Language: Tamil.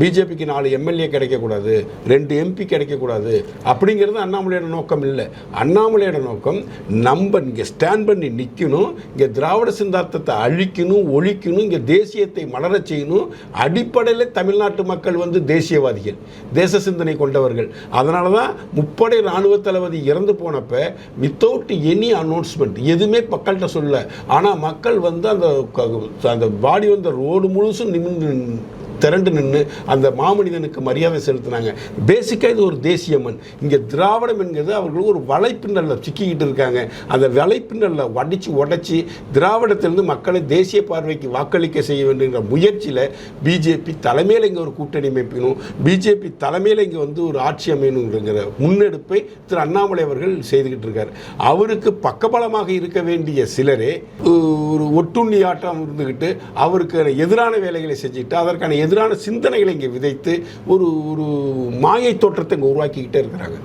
பிஜேபிக்கு நாலு எம்எல்ஏ கிடைக்கக்கூடாது ரெண்டு எம்பி கிடைக்கக்கூடாது அப்படிங்கிறது அண்ணாமலையோட நோக்கம் இல்லை. அண்ணாமலையோட நோக்கம் நம்ம இங்கே ஸ்டாண்ட் பண்ணி நிற்கணும் இங்கே திராவிட சிந்தாந்தத்தை அழிக்கணும் ஒழிக்கணும் இங்கே தேசியத்தை மலரச் செய்யணும். அடிப்படையில் தமிழ்நாட்டு மக்கள் வந்து தேசியவாதிகள் தேச சிந்தனை கொண்டவர்கள். அதனால தான் முப்படை இராணுவ தளபதி இறந்து போனப்ப வித்தவுட் எனி அனௌன்ஸ்மெண்ட் எதுவுமே மக்கள்கிட்ட சொல்லலை. ஆனால் மக்கள் வந்து அந்த அந்த பாடி வந்த ரோடு முழுசும் நிமிர்ந்து திரண்டு நின்று அந்த மாமனிதனுக்கு மரியாதை செலுத்தினாங்க. பேசிக்காக இது ஒரு தேசிய மண். இங்கே திராவிடம் என்கிறது அவர்கள் ஒரு வலைப்பின்னலில் சிக்கிக்கிட்டு இருக்காங்க. அந்த வலைப்பின்னலில் வடித்து உடைச்சி திராவிடத்திலிருந்து மக்களை தேசிய பார்வைக்கு வாக்களிக்க செய்ய வேண்டுங்கிற முயற்சியில் பிஜேபி தலைமையில் இங்கே ஒரு கூட்டணி அமைப்பினும் பிஜேபி தலைமையில் இங்கே வந்து ஒரு ஆட்சி அமையணுங்கிற முன்னெடுப்பை திரு அண்ணாமலை அவர்கள் செய்துக்கிட்டு இருக்கார். அவருக்கு பக்கபலமாக இருக்க வேண்டிய சிலரே ஒரு ஒட்டுண்ணி ஆட்டம் இருந்துக்கிட்டு அவருக்கு எதிரான வேலைகளை செஞ்சுட்டு அதற்கான எதிர் எதிரான சிந்தனைகளை இங்கே விதைத்து ஒரு ஒரு மாயை தோற்றத்தை இங்கே உருவாக்கிக்கிட்டே இருக்கிறாங்க.